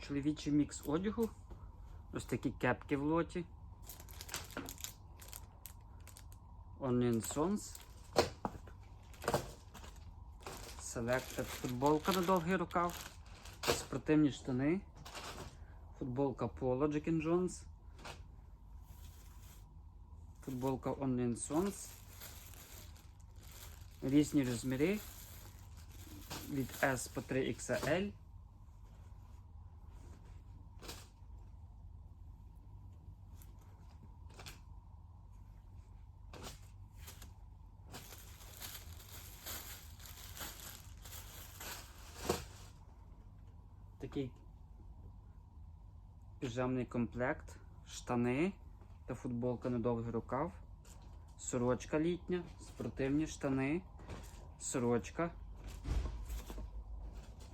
чоловічий мікс одягу. Ось такі кепки в лоті. Onion Sons. Selected футболка на довгий рукав. Спортивні штани. Футболка Polo Jack Jones. Футболка Onion Sons. Різні розміри. Від S по 3 Такий піжамний комплект, штани та футболка на довгий рукав, сорочка літня, спортивні штани, сорочка,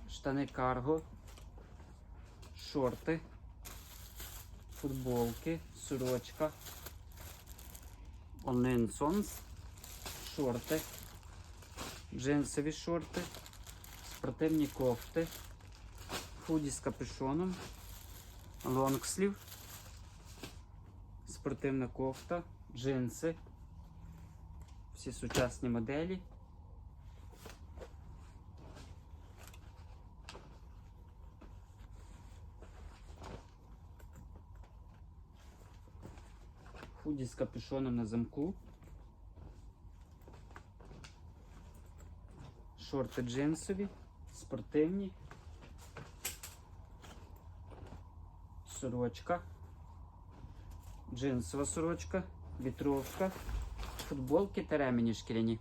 штани карго, шорти, футболки, сорочка, Sons, шорти, джинсові шорти, спортивні кофти, худі з капюшоном, лонгслів, спортивна кофта, джинси, всі сучасні моделі. Худі з капюшоном на замку. Шорти джинсові, спортивні. Сорочка. Джинсова сорочка, вітровка, футболки та ремені шкіряні.